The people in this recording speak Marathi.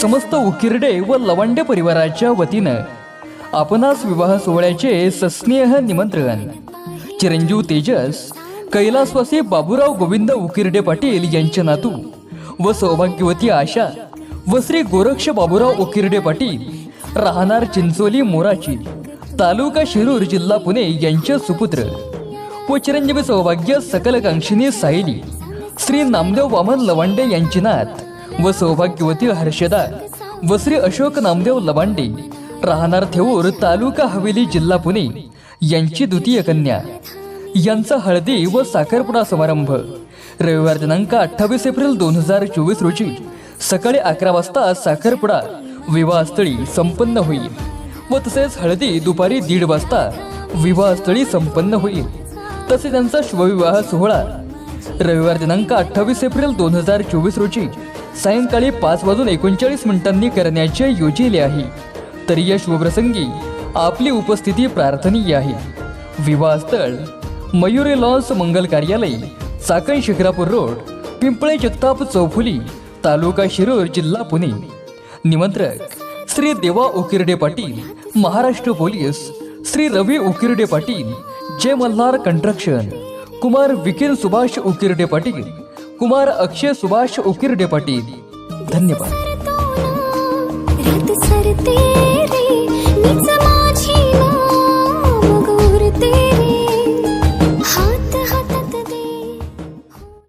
समस्त उकिरडे व लवंडे परिवाराच्या वतीनं आपणास विवाह सोहळ्याचे सस्नेह निमंत्रण. चिरंजीव तेजस कैलासवासी बाबूराव गोविंद उकिरडे पाटील यांचे नातू व सौभाग्यवती आशा व श्री गोरक्ष बाबूराव उकिरडे पाटील राहणार चिंचोली मोराची तालुका शिरूर जिल्हा पुणे यांचे सुपुत्र व चिरंजीवी सौभाग्य सकलकांक्षिणी सायली श्री नामदेव वामन लवांडे यांची नात. व सौभाग्यवती हर्षदा व श्री अशोक नामदेव लबांडे. राहणार थेऊर तालुका हवेली जिल्हा पुणे. यांची द्वितीय कन्या. यांचा हळदी व साखरपुडा समारंभ. रविवार दिनांक अठ्ठावीस एप्रिल दोन हजार चोवीस रोजी. सकाळी अकरा वाजता साखरपुडा. विवाहस्थळी संपन्न होईल. व तसेच हळदी दुपारी दीड वाजता. विवाहस्थळी संपन्न होईल. तसे त्यांचा शुभविवाह सोहळा. रविवार दिनांक अठ्ठावीस एप्रिल दोन हजार चोवीस रोजी. सायंकाळी पाच वाजून एकोणचाळीस मिनिटांनी करण्याचे योजिले आहे. तर या शुभप्रसंगी आपली उपस्थिती प्रार्थनीय आहे. विवाहस्थळ मयुरी लॉन्स मंगल कार्यालय चाकण शिखरापूर रोड पिंपळे जगताप चौफुली तालुका शिरूर जिल्हा पुणे. निमंत्रक श्री देवा उकिरडे पाटील महाराष्ट्र पोलीस श्री रवी उकिरडे पाटील जय मल्हार कंट्रक्शन. कुमार विकिन सुभाष उकिरडे पाटील कुमार अक्षय सुभाष उकिरडे पाटील. धन्यवाद रात सरते